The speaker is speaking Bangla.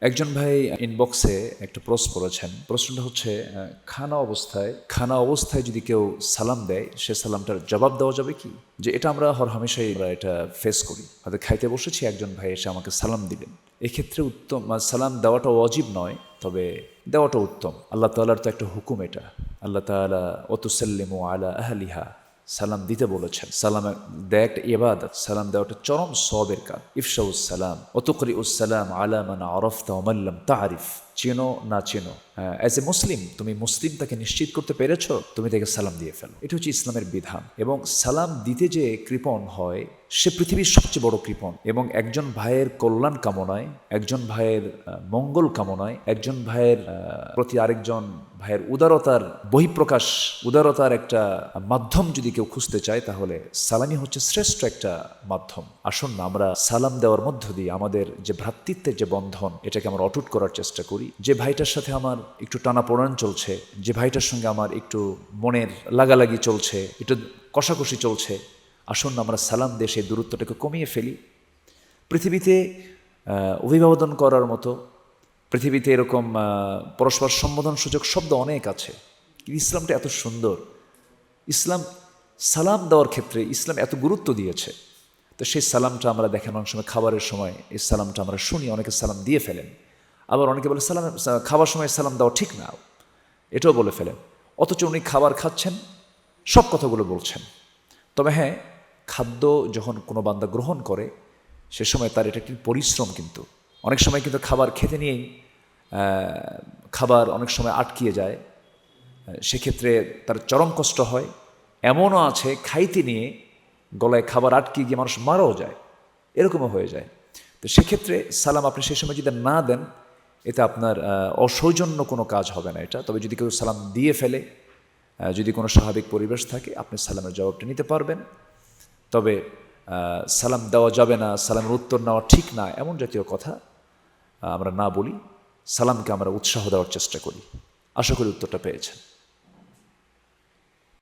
একজন ভাই ইনবক্সে একটা প্রশ্ন করেছেন প্রশ্নটা হচ্ছে খানা অবস্থায় খানা অবস্থায় যদি কেউ সালাম দেয়, সে সালামটার জবাব দেওয়া যাবে কি? যে এটা আমরা হর হামেশাই আমরা এটা ফেস করি। হয়তো খাইতে বসেছি, একজন ভাই এসে আমাকে সালাম দিলেন। এক্ষেত্রে উত্তম সালাম দেওয়াটা অজীব নয়, তবে দেওয়াটা উত্তম। আল্লাহ তাল্লাহর তো একটা হুকুম এটা। আল্লাহ তালা অতুসাল্লিমু আলা আহলিহা। সালাম দিতে বলেছেন। সালাম দেয় একটা ইবাদত। সালাম দেওয়াটা চরম সবের কাজ। ইফশাউস সালাম। অতুকরি উসালাম আলামান আরফতা ওমাল্লাম তারিফ। চেনো না চেনো। অ্যাজ এ মুসলিম তুমি মুসলিম তাকে নিশ্চিত করতে পেরেছ, তুমি তাকে সালাম দিয়ে ফেলো। এটা হচ্ছে ইসলামের বিধান। এবং সালাম দিতে যে কৃপণ হয়, সে পৃথিবীর সবচেয়ে বড় কৃপণ। এবং একজন ভাইয়ের কল্যাণ কামনায়, একজন ভাইয়ের মঙ্গল কামনায়, একজন ভাইয়ের প্রতি আরেকজন ভাইয়ের উদারতার বহিঃপ্রকাশ, উদারতার একটা মাধ্যম যদি কেউ খুঁজতে চায়, তাহলে সালামি হচ্ছে শ্রেষ্ঠ একটা মাধ্যম। আসুন না, আমরা সালাম দেওয়ার মধ্য দিয়ে আমাদের যে ভ্রাতৃত্বের যে বন্ধন, এটাকে আমরা অটুট করার চেষ্টা করি। যে ভাইটার সাথে আমার একটু টানাপোড়ান চলছে, যে ভাইটার সঙ্গে আমার একটু মনের লাগালাগি চলছে, একটু কষাকষি চলছে, আসুন আমরা সালাম দিয়ে সেই দূরত্বটাকে কমিয়ে ফেলি। পৃথিবীতে অভিবাদন করার মতো, পৃথিবীতে এরকম পরস্পর সম্বোধন সুযোগ শব্দ অনেক আছে। ইসলামটা এত সুন্দর। ইসলাম সালাম দেওয়ার ক্ষেত্রে ইসলাম এত গুরুত্ব দিয়েছে। তো সেই সালামটা আমরা দেখেন অনেক সময়, খাবারের সময়, এই সালামটা আমরা শুনি, অনেকে সালাম দিয়ে ফেলেন। আবার অনেকে বলে, সালাম খাবার সময় সালাম দেওয়া ঠিক না। এটাও বলে ফেলেন। অথচ উনি খাবার খাচ্ছেন, সব কথাগুলো বলছেন। তবে হ্যাঁ খাদ্য যখন কোনো বান্দা গ্রহণ করে, সে সময় তার এটা একটি পরিশ্রম কিন্তু। অনেক সময় কিন্তু খাবার খেতে নিয়েই খাবার অনেক সময় আটকিয়ে যায়। সেক্ষেত্রে তার চরম কষ্ট হয়। এমনও আছে, খাইতে নিয়ে গলায় খাবার আটকিয়ে গিয়ে মানুষ মারাও যায়। এরকমও হয়ে যায়। তো সেক্ষেত্রে সালাম আপনি সেই সময় যদি না দেন এতে আপনার অসৌজন্য কোনো কাজ হবে না এটা। তবে যদি কেউ সালাম দিয়ে ফেলে যদি কোনো স্বাভাবিক পরিবেশ থাকে, আপনি সালামের জবাবটা নিতে পারবেন। তবে সালাম দেওয়া যাবে না, সালামের উত্তর নেওয়া ঠিক না, এমন জাতীয় কথা আমরা না বলি। সালামকে আমরা উৎসাহ দেওয়ার চেষ্টা করি। আশা করি উত্তরটা পেয়েছেন।